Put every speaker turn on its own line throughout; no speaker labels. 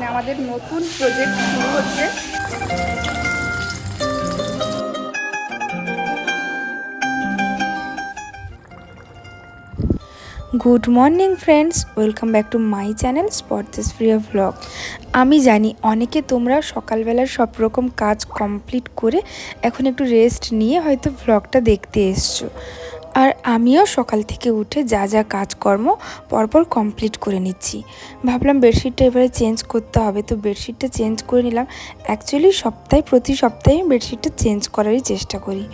মানে আমাদের নতুন প্রজেক্ট শুরু হচ্ছে। Good morning friends welcome back to my channel spot this প্রিয় ভ্লগ আমি জানি অনেকে তোমরা সকালবেলার সব রকম কাজ কমপ্লিট করে এখন একটু রেস্ট নিয়ে হয়তো ভ্লগটা দেখতে এসছো। আর আমিও সকাল থেকে উঠে যা যা কাজকর্ম পরপর কমপ্লিট করে নিচ্ছি। ভাবলাম বেডশিটটা এবারে চেঞ্জ করতে হবে, তো বেডশিটটা চেঞ্জ করে নিলাম। অ্যাকচুয়ালি সপ্তাহে, প্রতি সপ্তাহে বেডশিটটা চেঞ্জ করারই চেষ্টা করি।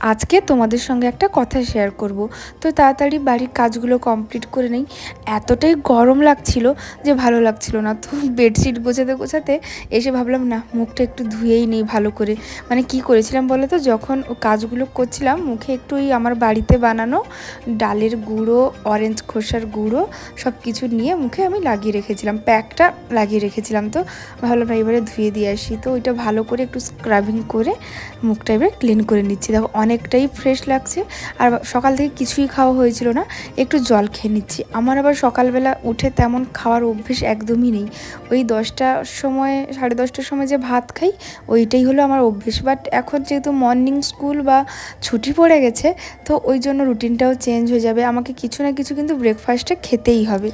আজকে তোমাদের সঙ্গে একটা কথা শেয়ার করব। তো তাড়াতাড়ি বাড়ির কাজগুলো কমপ্লিট করে নেই। এতটাই গরম লাগছিল যে ভালো লাগছিল না। তো বেডশিট গোছাতে গোছাতে এসে ভাবলাম, না, মুখটা একটু ধুয়েই নেই ভালো করে। মানে কি করেছিলাম বলো তো? যখন কাজগুলো করছিলাম, মুখে একটু ওই আমার বাড়িতে বানানো ডালের গুঁড়ো অরেঞ্জ খোসার গুঁড়ো সব কিছু নিয়ে মুখে আমি লাগিয়ে রেখেছিলাম। প্যাকটা লাগিয়ে রেখেছিলাম তো। ভাবলাম, না, এবারে ধুয়ে দিয়ে আসি। তো ওইটা ভালো করে একটু স্ক্রাবিং করে মুখটা এবারে ক্লিন করে নিচ্ছি। দেখো অনেকটাই ফ্রেশ লাগছে। আর সকাল থেকে কিছুই খাওয়া হয়েছিল না, একটু জল খেয়ে নিচ্ছি। আমার আবার সকালবেলা উঠে তেমন খাওয়ার অভ্যেস একদমই নেই। ওই দশটার সময়, সাড়ে দশটার সময় যে ভাত খাই, ওইটাই হলো আমার অভ্যেস। বাট এখন যেহেতু মর্নিং স্কুল বা ছুটি পড়ে গেছে, তো ওই জন্য রুটিনটাও চেঞ্জ হয়ে যাবে। আমাকে কিছু না কিছু কিন্তু ব্রেকফাস্টে খেতেই হবে।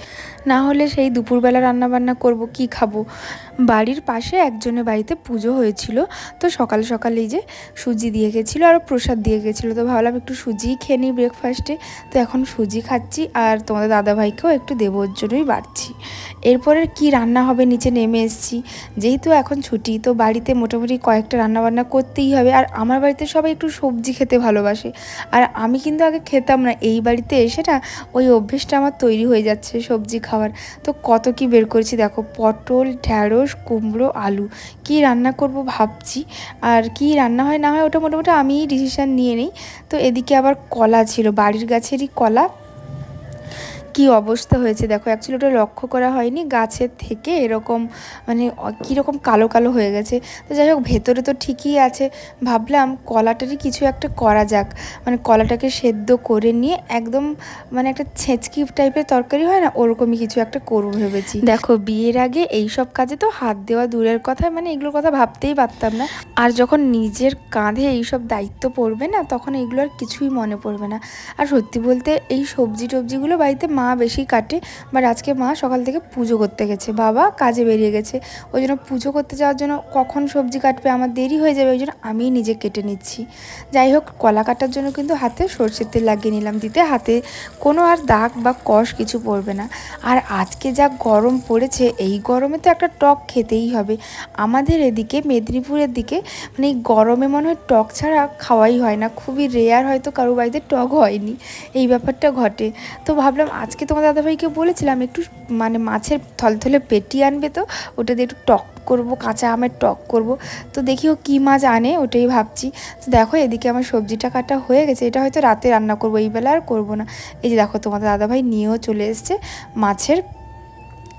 না হলে সেই দুপুরবেলা রান্না বান্না করব, কি খাব? বাড়ির পাশে একজনের বাড়িতে পুজো হয়েছিল, তো সকাল সকাল এই যে সুজি দিয়ে গেছিল আর প্রসাদ দিয়ে গেছিল, তো ভাবলাম একটু সুজিই খেয়ে নিই ব্রেকফাস্টে তো এখন সুজি খাচ্ছি আর তোমাদের দাদাভাইকেও একটু দেবো ওর জন্যই বাড়ছি। এরপরে কি রান্না হবে, নিচে নেমে এসেছি। যেহেতু এখন ছুটি, তো বাড়িতে মোটামুটি কয়েকটা রান্না বান্না করতেই হবে। আর আমার বাড়িতে সবাই একটু সবজি খেতে ভালোবাসে। আর আমি কিন্তু আগে খেতাম না, এই বাড়িতে এসে না ওই অভ্যেসটা আমার তৈরি হয়ে যাচ্ছে, সবজি খাওয়ার তো কত কি বের করেছি দেখো, পটল, ঢ্যাঁড়স, কুমড়ো, আলু। কি রান্না করব ভাবছি। আর কি রান্না হয় না হয় ওটা মোটামুটি আমিই ডিসিশান নিয়ে নিই। তো এদিকে আবার কলা ছিল, বাড়ির গাছেরই কলা। কি অবস্থা হয়েছে? দেখো অ্যাকচুয়ালি ওটা লক্ষ্য করা হয়নি। গাছের থেকে এরকম মানে কীরকম কালো কালো হয়ে গেছে। তো যাই হোক, ভেতরে তো ঠিকই আছে। ভাবলাম কলাটারই কিছু একটা করা যাক। মানে কলাটাকে সেদ্ধ করে নিয়ে একদম মানে একটা ছেঁচকি টাইপের তরকারি হয় না? ওরকমই কিছু একটা করব ভেবেছি। দেখো, বিয়ের আগে এই সব কাজে তো হাত দেওয়া দূরের কথা। মানে এগুলোর কথা ভাবতেই পারতাম না। আর যখন নিজের কাঁধে এইসব দায়িত্ব পড়বে না, তখন এগুলো আর কিছুই মনে পড়বে না। আর সত্যি বলতে এই সবজি টবজিগুলো বাড়িতে মা বেশি কাটে বাট আজকে মা সকাল থেকে পুজো করতে গেছে। বাবা কাজে বেরিয়ে গেছে। ওই জন্য পুজো করতে যাওয়ার জন্য কখন সবজি কাটবে আমার দেরি হয়ে যাবে, ওই জন্য আমিই নিজে কেটে নিচ্ছি। যাই হোক, কলা কাটার জন্য কিন্তু হাতে সর্ষের তেল লাগিয়ে নিলাম, দিতে হাতে কোনো আর দাগ বা কষ কিছু পড়বে না। আর আজকে যা গরম পড়েছে, এই গরমে তো একটা টক খেতেই হবে। আমাদের এদিকে, মেদিনীপুরের দিকে মানে এই গরমে মনে হয় টক ছাড়া খাওয়াই হয় না। খুবই রেয়ার হয়তো কারও বাড়িতে টক হয়নি। এই ব্যাপারটা ঘটে। তো ভাবলাম আজকে তোমার দাদাভাইকে বলেছিলাম, একটু মানে মাছের থলথলে পেটি আনবে তো, ওটা দিয়ে একটু টক করব, কাঁচা আমের টক করব। তো দেখি ও কী মাছ আনে, ওটাই ভাবছি। তো দেখো, এদিকে আমার সবজিটা কাটা হয়ে গেছে, এটা হয়তো রাতে রান্না করব, এই বেলা আর করব না। এই যে দেখো, তোমাদের দাদাভাই নিয়েও চলে এসছে মাছের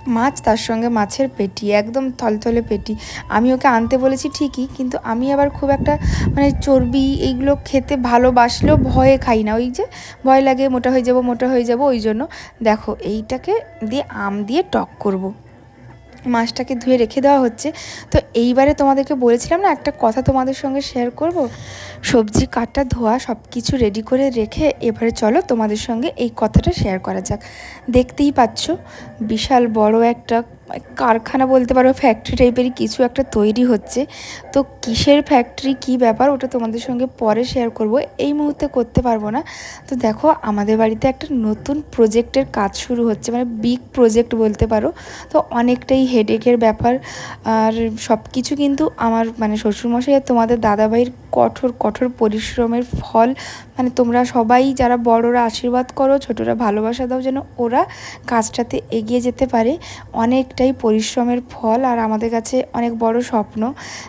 মাছ, তার সঙ্গে মাছের পেটি, একদম থলথলে পেটি। আমি ওকে আনতে বলেছি, ঠিকই, কিন্তু আমি আবার খুব একটা মানে চর্বি এইগুলো খেতে ভালোবাসলেও ভয়ে খাই না। ওই যে ভয় লাগে, মোটা হয়ে যাব, মোটা হয়ে যাব, ওই জন্য। দেখো, এইটাকে দিয়ে আম দিয়ে টক করব। মাছটাকে ধুয়ে রেখে দেওয়া হচ্ছে। তো এইবারে তোমাদেরকে বলেছিলাম না, একটা কথা তোমাদের সঙ্গে শেয়ার করব? সবজি কাটা, ধোয়া সব কিছু রেডি করে রেখে এবারে চলো তোমাদের সঙ্গে এই কথাটা শেয়ার করা যাক। দেখতেই পাচ্ছ, বিশাল বড় একটা কারখানা বলতে পারো ফ্যাক্টরি টাইপেরই কিছু একটা তৈরি হচ্ছে। তো কিসের ফ্যাক্টরি কি ব্যাপার, ওটা তোমাদের সঙ্গে পরে শেয়ার করব। এই মুহূর্তে করতে পারব না। তো দেখো, আমাদের বাড়িতে একটা নতুন প্রজেক্টের কাজ শুরু হচ্ছে মানে বিগ প্রজেক্ট বলতে পারো। তো অনেকটাই হেডেকের ব্যাপার। আর সব কিছু কিন্তু আমার মানে শ্বশুরমশাই আর তোমাদের দাদাভাইয়ের কঠোর কঠোর পরিশ্রমের ফল মানে তোমরা সবাই যারা বড়রা আশীর্বাদ করো, ছোটরা ভালোবাসা দাও যেন ওরা কাজটাতে এগিয়ে যেতে পারে। অনেকটাই পরিশ্রমের ফল আর আমাদের কাছে অনেক বড় স্বপ্ন।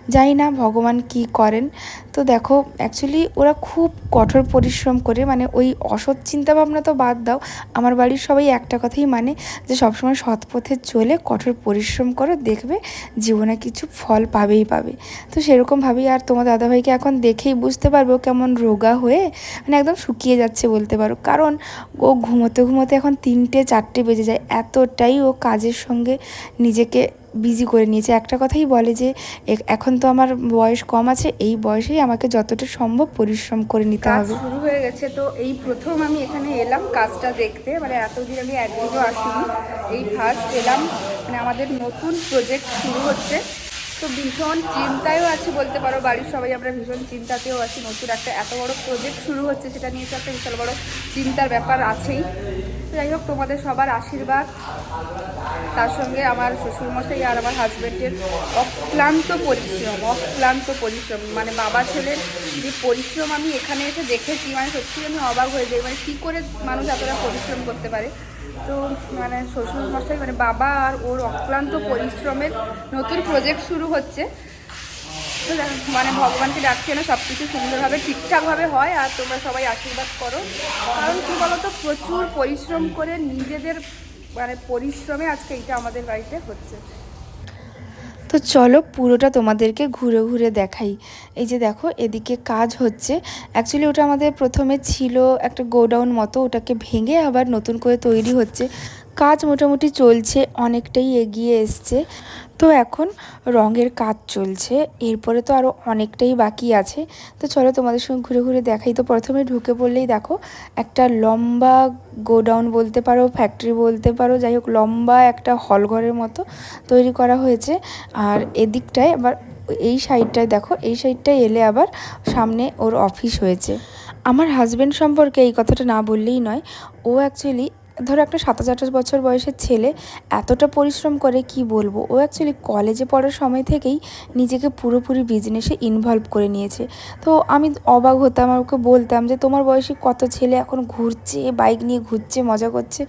জানি না ভগবান কি করেন। তো দেখো অ্যাকচুয়ালি ওরা খুব কঠোর পরিশ্রম করে মানে ওই অসৎ চিন্তাভাবনা তো বাদ দাও। আমার বাড়ির সবাই একটা কথাই মানে যে সবসময় সৎ পথে চলে, কঠোর পরিশ্রম করো, দেখবে জীবনে কিছু ফল পাবেই পাবে। তো সেরকমভাবেই আর তোমার দাদাভাইকে এখন দেখেই বুঝতে পারব কেমন রোগা হয়ে মানে একদম শুকিয়ে যাচ্ছে বলতে পারো। কারণ ও ঘুমোতে ঘুমোতে এখন তিনটে চারটে বেজে যায়। এতটাই ও কাজের সঙ্গে নিজেকে বিজি করে নিয়েছে। একটা কথাই বলে যে এখন তো আমার বয়স কম আছে এই বয়সেই আমাকে যতটা সম্ভব পরিশ্রম করে নিতে হবে।
শুরু হয়ে গেছে। তো এই প্রথম আমি এখানে এলাম কাজটা দেখতে। মানে এতদিন আমি একদিনও আসিনি। এই ফার্স্ট এলাম। মানে আমাদের নতুন প্রজেক্ট শুরু হচ্ছে। তো ভীষণ চিন্তায়ও আছি বলতে পারো, বাড়ির সবাই আমরা ভীষণ চিন্তাতেও আছি। নতুন একটা এত বড় প্রজেক্ট শুরু হচ্ছে সেটা নিয়ে তো একটা বিশাল বড় চিন্তার ব্যাপার আছেই। যাই হোক, তোমাদের সবার আশীর্বাদ। তার সঙ্গে আমার শ্বশুরমশাই আর আমার হাজব্যান্ডের অক্লান্ত পরিশ্রম অক্লান্ত পরিশ্রম। মানে বাবা ছেলের যে পরিশ্রম আমি এখানে এসে দেখেছি মানে সত্যি আমি অবাক হয়ে যাই মানে কী করে মানুষ এতটা পরিশ্রম করতে পারে? তো মানে শ্বশুর মশাই মানে বাবা আর ওর অক্লান্ত পরিশ্রমের নতুন প্রজেক্ট শুরু হচ্ছে। মানে ভগবানকে ডাকছে না সব কিছু সুন্দরভাবে, ঠিকঠাকভাবে হয় আর তোমরা সবাই আশীর্বাদ করো। কারণ কী বলতো, প্রচুর পরিশ্রম করে নিজেদের মানে পরিশ্রমে আজকে এইটা আমাদের বাড়িতে হচ্ছে।
তো চলো পুরোটা তোমাদেরকে ঘুরে ঘুরে দেখাই। এই যে দেখো, এদিকে কাজ হচ্ছে। অ্যাকচুয়ালি ওটা আমাদের প্রথমে ছিল একটা গোডাউন মতো, ওটাকে ভেঙে আবার নতুন করে তৈরি হচ্ছে। কাজ মোটামুটি চলছে, অনেকটাই এগিয়ে এসছে। তো এখন রঙের কাজ চলছে, এরপরে তো আরও অনেকটাই বাকি আছে। তো চলো তোমাদের সঙ্গে ঘুরে ঘুরে দেখাই। তো প্রথমে ঢুকে পড়লেই দেখো, একটা লম্বা গোডাউন বলতে পারো, ফ্যাক্টরি বলতে পারো, যাই হোক লম্বা একটা হল ঘরের মতো তৈরি করা হয়েছে। আর এদিকটায় আবার এই সাইডটায় দেখো, এই সাইডটায় এলে আবার সামনে ওর অফিস হয়েছে। আমার হাজব্যান্ড সম্পর্কে এই কথাটা না বললেই নয়, ও অ্যাকচুয়ালি ধরো একটা সাতাশ আঠাশ বছর বয়সের ছেলে এতটা পরিশ্রম করে কি বলব? ও অ্যাকচুয়ালি কলেজে পড়ার সময় থেকেই নিজেকে পুরোপুরি বিজনেসে ইনভলভ করে নিয়েছে। তো আমি অবাক হতাম আর ওকে বলতাম যে, তোমার বয়সী কত ছেলে এখন ঘুরছে বাইক নিয়ে ঘুরছে, মজা করছে?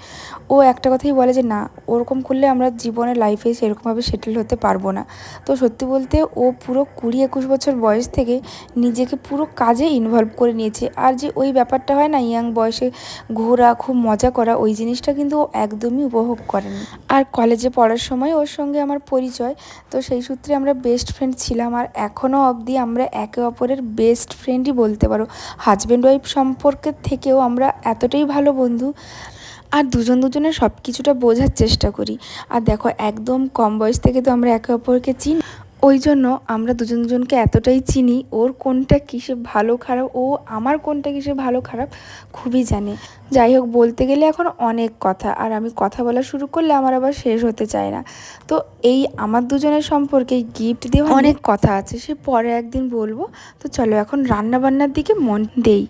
ও একটা কথাই বলে যে, না, ওরকম করলে আমরা জীবনে লাইফে সেরকমভাবে সেটেল হতে পারব না। তো সত্যি বলতে ও পুরো কুড়ি একুশ বছর বয়স থেকে নিজেকে পুরো কাজে ইনভলভ করে নিয়েছে। আর যে ওই ব্যাপারটা হয় না ইয়াং বয়সে ঘোরা, খুব মজা করা, ওই জিনিসটা কিন্তু ও একদমই উপভোগ করেনি। আর কলেজে পড়ার সময় ওর সঙ্গে আমার পরিচয়, তো সেই সূত্রে আমরা বেস্ট ফ্রেন্ড ছিলাম। আর এখনও অবধি আমরা একে অপরের বেস্ট ফ্রেন্ডই বলতে পারো। হাজব্যান্ড ওয়াইফ সম্পর্কের থেকেও আমরা এতটাই ভালো বন্ধু। আর দুজন দুজনের সব কিছুটা বোঝার চেষ্টা করি। আর দেখো, একদম কম বয়স থেকে তো আমরা একে অপরকে চিনি। ওই জন্য আমরা দুজন দুজনকে এতটাই চিনি ওর কোনটা কিসে ভালো খারাপ ও আমার কোনটা কিসে ভালো খারাপ খুবই জানে। যাই হোক বলতে গেলে এখন অনেক কথা আর আমি কথা বলা শুরু করলে আমার আবার শেষ হতে চায় না। তো এই আমার দুজনের সম্পর্কে গিফট দিয়ে অনেক কথা আছে সে পরে একদিন বলব। তো চলো এখন রান্না বান্নার দিকে মন দেই।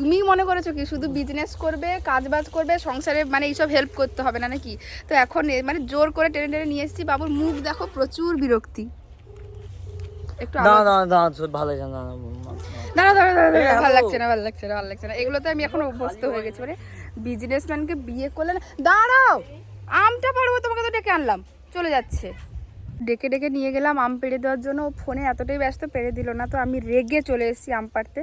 তুমি মনে করেছ কি শুধু বিজনেস করবে কাজ বাজ করবে সংসারে মানে এইসব হেল্প করতে হবে না নাকি তো এখন মানে জোর করে টেনে টেনে নিয়ে এসেছি বাবুর মুখ দেখো প্রচুর বিরক্তি একটু
দাঁড়া
আবার-
দাঁড়া দাঁড়া ভালো
দাঁড়া দাঁড়া দাঁড়া দাঁড়া, ভালো লাগছে না ভালো লাগছে না ভালো লাগছে না এগুলোতে আমি এখন অভ্যস্ত হয়ে গেছি মানে বিজনেসম্যানকে বিয়ে করলে না দাঁড়াও আমটা পারব তোমাকে তো ডেকে আনলাম চলে যাচ্ছে ডেকে ডেকে নিয়ে গেলাম আম পেড়ে দেওয়ার জন্য ও ফোনে এতটাই ব্যস্ত পেড়ে দিল না তো আমি রেগে চলে এসেছি আম পাড়তে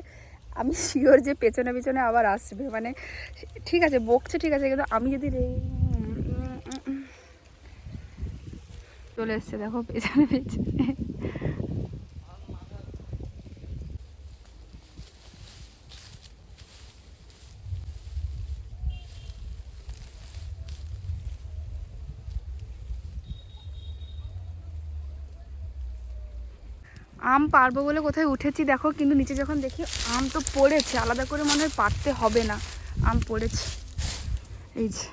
আমি শিওর যে পেছনে পেছনে আবার আসবে। মানে ঠিক আছে, বকছে ঠিক আছে, কিন্তু আমি যদি চলে এসছে, দেখো পেছনে পেছনে আম পারব বলে কোথায় উঠেছি? দেখো, কিন্তু নিচে যখন দেখি আম তো পড়েছে, আলাদা করে মনে হয় পারতে হবে না। আম পড়েছে। এই যে।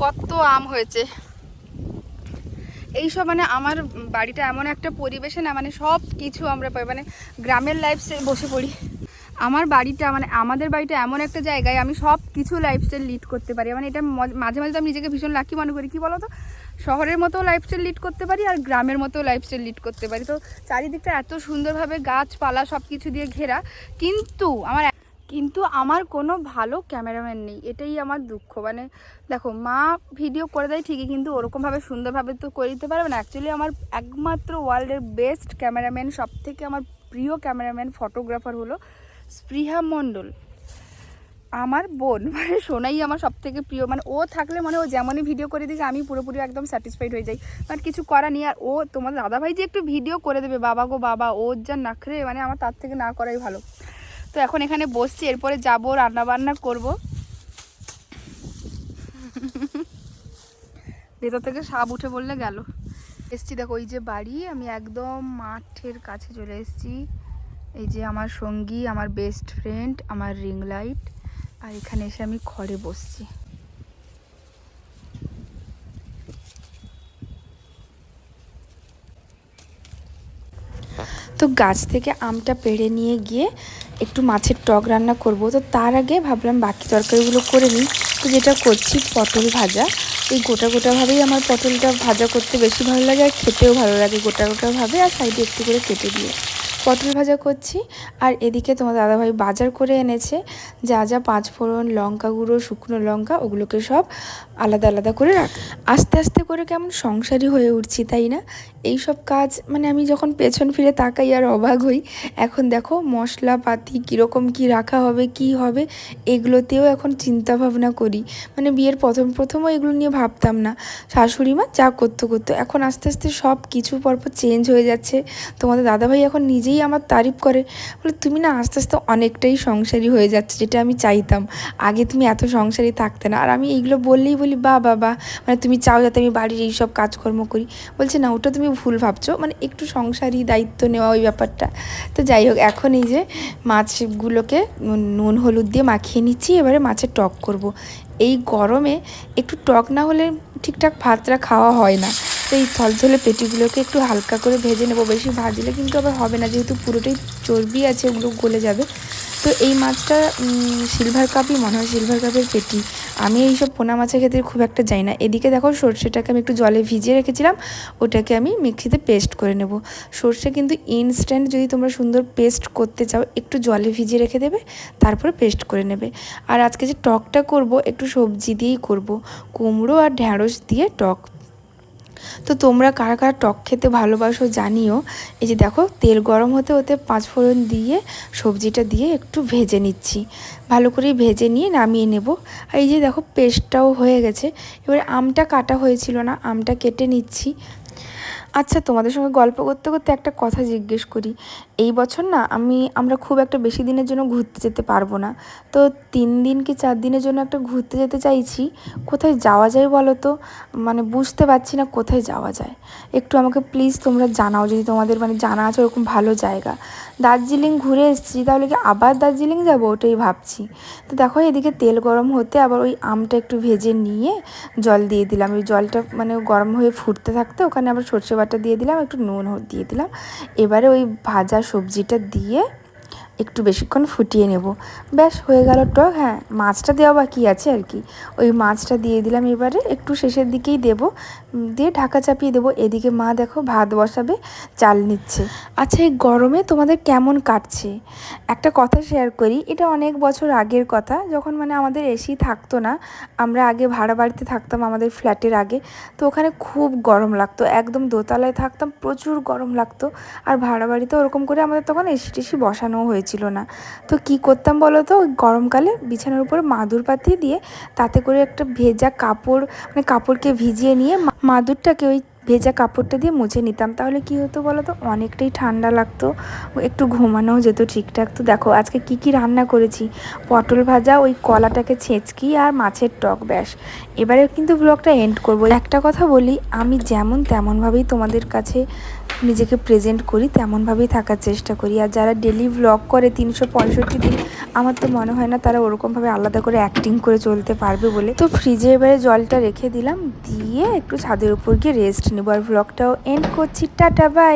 কত আম হয়েছে। এইসব মানে আমার বাড়িটা এমন একটা পরিবেশে না মানে সব কিছু আমরা পাই মানে গ্রামের লাইফস্টাইল বসে পড়ি। আমার বাড়িটা মানে আমাদের বাড়িটা এমন একটা জায়গায় আমি সব কিছু লাইফস্টাইল লিড করতে পারি। মানে এটা মাঝে মাঝে তো আমি নিজেকে ভীষণ লাকি মনে করি। কি বলো তো শহরের মতো লাইফস্টাইল লিড করতে পারি আর গ্রামের মতো লাইফস্টাইল লিড করতে পারি। তো চারিদিকটা এত সুন্দরভাবে গাছপালা সব কিছু দিয়ে ঘেরা। কিন্তু আমার কিন্তু আমার কোনো ভালো ক্যামেরাম্যান নেই, এটাই আমার দুঃখ। মানে দেখো, মা ভিডিও করে দেয় ঠিকই, কিন্তু ওরকমভাবে সুন্দরভাবে তো করে দিতে পারবে না। অ্যাকচুয়ালি আমার একমাত্র ওয়ার্ল্ডের বেস্ট ক্যামেরাম্যান সব থেকে আমার প্রিয় ক্যামেরাম্যান ফটোগ্রাফার হলো স্পৃহা মণ্ডল। আমার বোন মানে সোনাই আমার সব থেকে প্রিয়। মানে ও থাকলে মানে ও যেমনই ভিডিও করে দিকে, আমি পুরোপুরি একদম স্যাটিসফাইড হয়ে যাই। বাট কিছু করা নেই, আর ও তোমার দাদাভাই যে একটু ভিডিও করে দেবে, বাবা গো বাবা, ওর যা নাখরে মানে আমার তার থেকে না করাই ভালো। তো এখন এখানে বসছি, এরপরে যাব রান্না বান্না করব। ভেতর থেকে সাপ উঠে বললে গেল। এসছি, দেখো, ওই যে বাড়ি, আমি একদম মাঠের কাছে চলে এসেছি। এই যে আমার সঙ্গী, আমার বেস্ট ফ্রেন্ড আমার রিং লাইট আর এখানে এসে আমি ঘরে বসছি।
তো গাছ থেকে আমটা পেড়ে নিয়ে গিয়ে একটু মাছের টক রান্না করব। তো তার আগে ভাবলাম বাকি তরকারিগুলো করে নিই। তো যেটা করছি, পটল ভাজা। এই গোটা গোটাভাবেই আমার পটলটা ভাজা করতে বেশি ভালো লাগে আর খেতেও ভালো লাগে গোটা গোটাভাবে আর সাইডে একটু করে কেটে দিয়ে পটল ভাজা করছি আর এদিকে তোমার দাদাভাই বাজার করে এনেছে। যা যা পাঁচ ফোড়ন লঙ্কা গুঁড়ো, শুকনো লঙ্কা, ওগুলোকে সব আলাদা আলাদা করে রাখ। আস্তে আস্তে করে কেমন সংসারী হয়ে উঠছি, তাই না? এই সব কাজ মানে আমি যখন পেছন ফিরে তাকাই আর অবাক হই। এখন দেখো মশলাপাতি কীরকম কি রাখা হবে, কি হবে, এগুলোতেও এখন চিন্তা ভাবনা করি। মানে বিয়ের প্রথম প্রথমও এগুলো নিয়ে ভাবতাম না। শাশুড়ি মা যা করতো করতো এখন আস্তে আস্তে সব কিছু পরপর চেঞ্জ হয়ে যাচ্ছে। তোমাদের দাদাভাই এখন নিজেই আমার তারিফ করে। বলে, তুমি না আস্তে আস্তে অনেকটাই সংসারী হয়ে যাচ্ছে, যেটা আমি চাইতাম। আগে তুমি এত সংসারী থাকতে না। আর আমি এইগুলো বললেই বলি বা বাবা মানে তুমি চাও যাতে আমি বাড়ির এইসব কাজকর্ম করি। বলছে, না, ওটা তুমি ভুল ভাবছ। মানে একটু সংসারী দায়িত্ব নেওয়া ওই ব্যাপারটা। তো যাই হোক, এখন এই যে মাছগুলোকে নুন, হলুদ দিয়ে মাখিয়ে নিচ্ছি, এবারে মাছের টক করব। এই গরমে একটু টক না হলে ঠিকঠাক ভাতটা খাওয়া হয় না। এই ফল থলথলে পেটিগুলোকে একটু হালকা করে ভেজে নেব। বেশি ভাজলে কিন্তু আবার হবে না, যেহেতু পুরোটাই চর্বি আছে, ওগুলো গলে যাবে। তো এই মাছটা সিলভার কাপই মনে হয় সিলভার কাপের পেটি। আমি এইসব পোনা মাছের ক্ষেত্রে খুব একটা যাই না। এদিকে দেখো সর্ষেটাকে আমি একটু জলে ভিজিয়ে রেখেছিলাম, ওটাকে আমি মিক্সিতে পেস্ট করে নেব। সর্ষে কিন্তু ইনস্ট্যান্ট যদি তোমরা সুন্দর পেস্ট করতে চাও, একটু জলে ভিজিয়ে রেখে দেবে, তারপরে পেস্ট করে নেবে। আর আজকে যে টকটা করব, একটু সবজি দিয়েই করব। কুমড়ো আর ঢ্যাঁড়স দিয়ে টক তো তোমরা কার কার টক খেতে ভালোবাসো জানিও। এই যে দেখো, তেল গরম হতে হতে পাঁচফোড়ন দিয়ে সবজিটা দিয়ে একটু ভেজে নিচ্ছি। ভালো করে ভেজে নিয়ে নামিয়ে নেব। আর এই যে দেখো, পেস্টটাও হয়ে গেছে। এবার আমটা কাটা হয়েছিল না, আমটা কেটে নিচ্ছি। আচ্ছা তোমাদের সঙ্গে গল্প করতে করতে একটা কথা জিজ্ঞেস করি। এই বছর না আমি, আমরা খুব একটা বেশি দিনের জন্য ঘুরতে যেতে পারব না। তো তিন দিন কি চার দিনের জন্য একটা ঘুরতে যেতে চাইছি? কোথায় যাওয়া যায় বলো তো? মানে বুঝতে পারছি না কোথায় যাওয়া যায়। একটু আমাকে প্লিজ তোমরা জানাও, যদি তোমাদের মানে জানা আছে ওরকম ভালো জায়গা। দার্জিলিং ঘুরে এসেছি, তাহলে কি আবার দার্জিলিং যাব? ওটাই ভাবছি। তো দেখো, এদিকে তেল গরম হতে আবার ওই আমটা একটু ভেজে নিয়ে জল দিয়ে দিলাম। ওই জলটা মানে গরম হয়ে ফুটতে থাকতে ওখানে আবার সর্ষে বাটা দিয়ে দিলাম, একটু নুন দিয়ে দিলাম। এবারে ওই ভাজা সবজিটা দিয়ে একটু বেশিক্ষণ ফুটিয়ে নেব। ব্যাস, হয়ে গেল টক। হ্যাঁ মাছটা দেওয়া বাকি আছে আর কি। ওই মাছটা দিয়ে দিলাম এবারে। একটু শেষের দিকেই দেব। দিয়ে ঢাকা চাপিয়ে দেবো। এদিকে মা দেখো ভাত বসাবে, চাল নিচ্ছে। আচ্ছা এই গরমে তোমাদের কেমন কাটছে? একটা কথা শেয়ার করি, এটা অনেক বছর আগের কথা। যখন মানে আমাদের এসি থাকতো না, আমরা আগে ভাড়া বাড়িতে থাকতাম আমাদের ফ্ল্যাটের আগে। তো ওখানে খুব গরম লাগতো। একদম দোতলায় থাকতাম, প্রচুর গরম লাগতো। আর ভাড়া বাড়িতে ওরকম করে আমাদের তখন এসি টেসি বসানোও হয়েছিল না। তো কি করতাম বলো তো গরমকালে বিছানার উপরে মাদুর পাতিয়ে দিয়ে তাতে করে একটা ভেজা কাপড় মানে কাপড়কে ভিজিয়ে নিয়ে মাদুরটাকে ওই ভেজা কাপড়টা দিয়ে মুছে নিতাম। তাহলে কি হতো বলো তো অনেকটাই ঠান্ডা লাগতো, একটু ঘুমানোও যেত ঠিকঠাক। তো দেখো, আজকে কি কি রান্না করেছি? পটল ভাজা, ওই কলাটাকে ছেঁচকি আর মাছের টক ব্যাস। এবারে কিন্তু ব্লগটা এন্ড করব। একটা কথা বলি, আমি যেমন তেমনভাবেই তোমাদের কাছে নিজেকে প্রেজেন্ট করি, তেমনভাবেই থাকার চেষ্টা করি। আর যারা ডেলি ব্লগ করে তিনশো পঁয়ষট্টি দিন আমার তো মনে হয় না তারা ওরকমভাবে আলাদা করে অ্যাক্টিং করে চলতে পারবে বলে। তো ফ্রিজে এবারে জলটা রেখে দিলাম, দিয়ে একটু ছাদের উপর গিয়ে রেস্ট নেব আর ব্লগটাও এন্ড করছি। Tata bye